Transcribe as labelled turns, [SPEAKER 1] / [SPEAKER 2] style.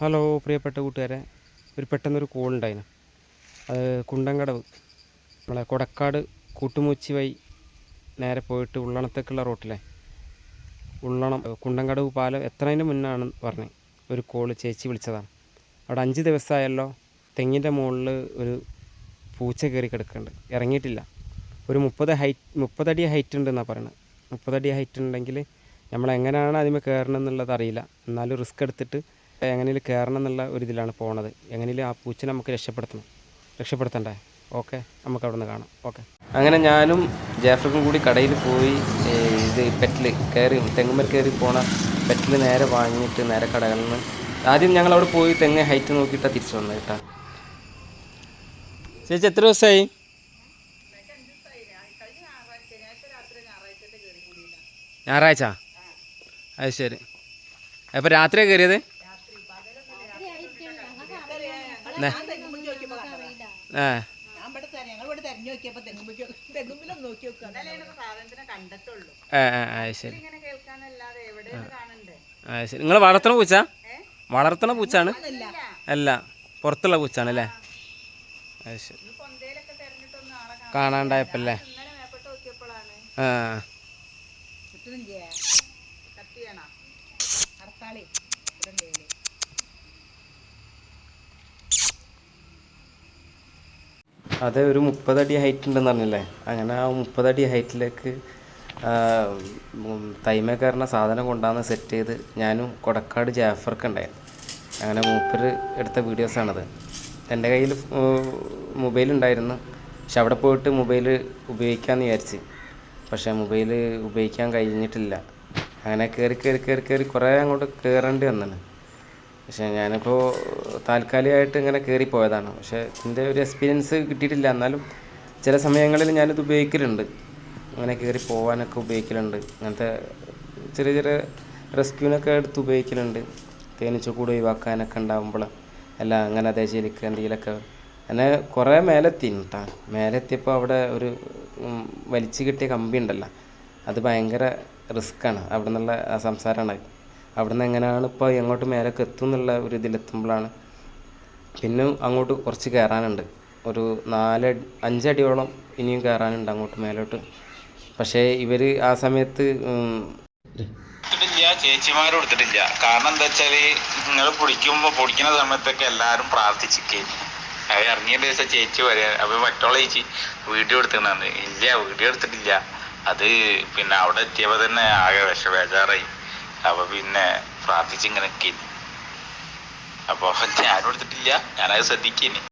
[SPEAKER 1] Hello പ്രിയപ്പെട്ട കൂട്ടുകാരെ ഒരു പെട്ടെന്നൊരു കോൾ ഉണ്ടായിരുന്നു അത് കുണ്ടങ്കടവ് നമ്മളെ കൊടക്കാട് കൂട്ടുമൂച്ചി വഴി നേരെ പോയിട്ട് ഉള്ളണത്തേക്കുള്ള റോട്ടിലെ ഉള്ളണം കുണ്ടങ്കടവ് പാലം എത്രതിന് മുന്നാണ് പറഞ്ഞത് ഒരു കോൾ ചേച്ചി വിളിച്ചതാണ്. അവിടെ അഞ്ച് ദിവസമായല്ലോ തെങ്ങിന്റെ മുകളിൽ ഒരു പൂച്ച കയറി കിടക്കുന്നുണ്ട് ഇറങ്ങിയിട്ടില്ല. ഒരു മുപ്പത് ഹൈറ്റ് മുപ്പതടി ഹൈറ്റ് ഉണ്ടെന്നാണ് പറയുന്നത് മുപ്പതടി ഹൈറ്റ് ഉണ്ടെങ്കിൽ നമ്മൾ എങ്ങനെയാണ് അതിന് കയറണം എന്നുള്ളത് അറിയില്ല. എന്നാലും റിസ്ക് എടുത്തിട്ട് എങ്ങനെയും കയറണം എന്നുള്ള ഒരു ഇതിലാണ് പോണത്. എങ്ങനെയും ആ പൂച്ചനെ നമുക്ക് രക്ഷപ്പെടുത്തണം. രക്ഷപ്പെടുത്തണ്ടേ? ഓക്കെ. നമുക്ക് അവിടെ നിന്ന് കാണാം. ഓക്കെ. അങ്ങനെ ഞാനും ജാഫ്രിക്കും കൂടി കടയിൽ പോയി ഇത് പെറ്റിൽ കയറി തെങ്ങുമ്മൽ കയറി പോണ പെറ്റിൽ നേരെ വാങ്ങിയിട്ട് നേരെ കടകളിൽ നിന്ന് ആദ്യം ഞങ്ങൾ അവിടെ പോയി തെങ്ങ് ഹൈറ്റ് നോക്കിയിട്ടാണ് തിരിച്ചു വന്നത് കേട്ടോ. ചേച്ചി എത്ര ദിവസമായി ഞായറാഴ്ച? അത് ശരി. അപ്പോൾ രാത്രിയാണ് കയറിയത് ആ. ശരി.
[SPEAKER 2] ഇങ്ങനെ കേൾക്കാനല്ലാതെ എവിടെ കാണണ്ടേ?
[SPEAKER 1] ആ ശരി. നിങ്ങൾ വളർത്തണ പൂച്ച? വളർത്തണ പൂച്ചാണ്? അല്ല. പുറത്തുള്ള പൂച്ചാണ് അല്ലേ? അത് ശരി. കാണാണ്ടായപ്പല്ലേ? ആ.
[SPEAKER 2] ഹർത്താളി ഇവിടെ
[SPEAKER 1] അതെ ഒരു മുപ്പതടി ഹൈറ്റ് ഉണ്ടെന്ന് പറഞ്ഞില്ലേ? അങ്ങനെ ആ മുപ്പതടി ഹൈറ്റിലേക്ക് തൈമേക്കാരനെ സാധനം കൊണ്ടാന്ന് സെറ്റ് ചെയ്ത് ഞാനും കൊടക്കാട് ജാഫർക്ക് ഉണ്ടായിരുന്നു. അങ്ങനെ മൂപ്പര് എടുത്ത വീഡിയോസാണത് എന്റെ കയ്യിൽ മൊബൈൽ ഉണ്ടായിരുന്നു. പക്ഷെ അവിടെ പോയിട്ട് മൊബൈൽ ഉപയോഗിക്കാമെന്ന് വിചാരിച്ച്. പക്ഷേ മൊബൈൽ ഉപയോഗിക്കാൻ കഴിഞ്ഞിട്ടില്ല. അങ്ങനെ കയറി കയറി കയറി കയറി കുറേ അങ്ങോട്ട് കയറേണ്ടി വന്നാണ് പക്ഷേ ഞാനിപ്പോൾ താൽക്കാലികമായിട്ട് ഇങ്ങനെ കയറി പോയതാണ് പക്ഷേ ഇതിന്റെ ഒരു എക്സ്പീരിയൻസ് കിട്ടിയിട്ടില്ല. എന്നാലും ചില സമയങ്ങളിൽ ഞാനിത് ഉപയോഗിക്കലുണ്ട്. അങ്ങനെ കയറി പോകാനൊക്കെ ഉപയോഗിക്കലുണ്ട്. അങ്ങനത്തെ ചെറിയ ചെറിയ റെസ്ക്യൂനൊക്കെ എടുത്ത് ഉപയോഗിക്കലുണ്ട്. തേനീച്ചക്കൂട് ഒഴിവാക്കാനൊക്കെ ഉണ്ടാകുമ്പോൾ എല്ലാം അങ്ങനെ അതേ ശരിക്ക് എന്തെങ്കിലുമൊക്കെ. അങ്ങനെ കുറേ മേലെത്തി കേട്ടോ. മേലെത്തിയപ്പോൾ അവിടെ ഒരു വലിച്ചു കിട്ടിയ കമ്പി ഉണ്ടല്ലോ അത് ഭയങ്കര റിസ്ക്കാണ് അവിടെ നിന്നുള്ള ആ അവിടുന്ന് എങ്ങനെയാണ് ഇപ്പോൾ എങ്ങോട്ട് മേലേക്ക് എത്തും എന്നുള്ള ഒരു ഇതിലെത്തുമ്പോഴാണ്. പിന്നെ അങ്ങോട്ട് കുറച്ച് കയറാനുണ്ട്. ഒരു നാല് അഞ്ചടിയോളം ഇനിയും കയറാനുണ്ട് അങ്ങോട്ട് മേലോട്ട്. പക്ഷേ ഇവർ ആ സമയത്ത്
[SPEAKER 3] ചേച്ചിമാരും കൊടുത്തിട്ടില്ല. കാരണം എന്താ വെച്ചാൽ നിങ്ങൾ പൊടിക്കുമ്പോ പൊടിക്കുന്ന സമയത്തൊക്കെ എല്ലാരും പ്രാർത്ഥിച്ചിക്കേ അത് ഇറങ്ങിയ ദിവസം ചേച്ചി വരെ അപ്പൊ മറ്റുള്ള ചേച്ചി വീഡിയോ എടുത്തിട്ടുണ്ടായിരുന്നു. ഇല്ല വീഡിയോ എടുത്തിട്ടില്ല. അത് പിന്നെ അവിടെ എത്തിയപ്പോ തന്നെ ആകെ വിഷ ബേജാറായി അപ്പൊ പിന്നെ പ്രാർത്ഥിച്ചിങ്ങനെ നിൽക്കി അപ്പൊ ഞാനും എടുത്തിട്ടില്ല. ഞാനത് ശ്രദ്ധിക്കേനി.